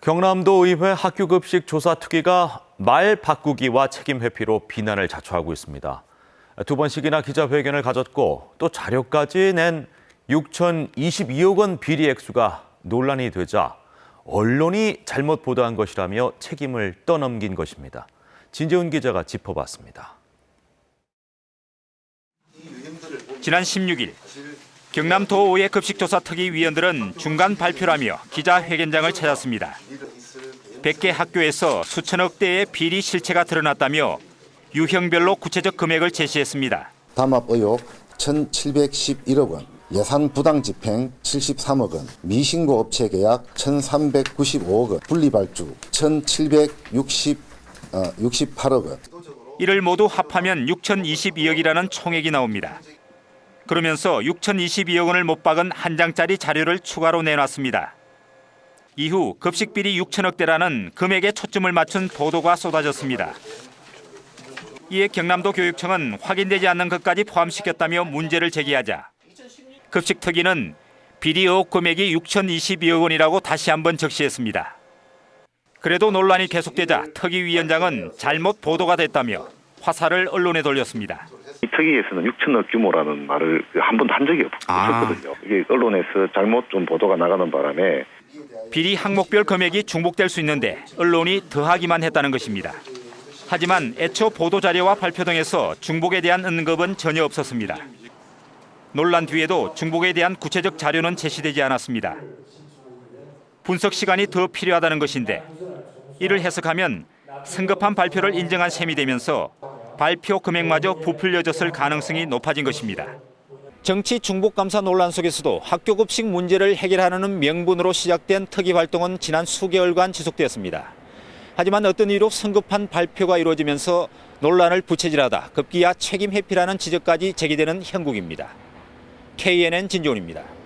경남도 의회 학교 급식 조사 특위가 말 바꾸기와 책임 회피로 비난을 자초하고 있습니다. 두 번씩이나 기자회견을 가졌고 또 자료까지 낸 6,022억 원 비리 액수가 논란이 되자 언론이 잘못 보도한 것이라며 책임을 떠넘긴 것입니다. 진재훈 기자가 짚어봤습니다. 지난 16일 경남도의회 급식조사 특위 위원들은 중간 발표라며 기자회견장을 찾았습니다. 100개 학교에서 수천억 대의 비리 실체가 드러났다며 유형별로 구체적 금액을 제시했습니다. 담합 의혹 1,711억 원, 예산 부당 집행 73억 원, 미신고 업체 계약 1,395억 원, 분리발주 1,768억 원. 이를 모두 합하면 6,022억이라는 총액이 나옵니다. 그러면서 6,022억 원을 못 박은 한 장짜리 자료를 추가로 내놨습니다. 이후 급식 비리 6천억 대라는 금액에 초점을 맞춘 보도가 쏟아졌습니다. 이에 경남도 교육청은 확인되지 않는 것까지 포함시켰다며 문제를 제기하자 급식 특위는 비리 의혹 금액이 6,022억 원이라고 다시 한번 적시했습니다. 그래도 논란이 계속되자 특위 위원장은 잘못 보도가 됐다며 화살을 언론에 돌렸습니다. 이 특위에서는 6천억 규모라는 말을 한 번도 한 적이 없- 없었거든요. 이게 언론에서 잘못 좀 보도가 나가는 바람에 비리 항목별 금액이 중복될 수 있는데 언론이 더하기만 했다는 것입니다. 하지만 애초 보도 자료와 발표 등에서 중복에 대한 언급은 전혀 없었습니다. 논란 뒤에도 중복에 대한 구체적 자료는 제시되지 않았습니다. 분석 시간이 더 필요하다는 것인데 이를 해석하면 성급한 발표를 인정한 셈이 되면서 발표 금액마저 부풀려졌을 가능성이 높아진 것입니다. 정치 중복 감사 논란 속에서도 학교 급식 문제를 해결하는 명분으로 시작된 특위 활동은 지난 수개월간 지속되었습니다. 하지만 어떤 이유로 성급한 발표가 이루어지면서 논란을 부채질하다 급기야 책임 회피라는 지적까지 제기되는 형국입니다. KNN 진종입니다.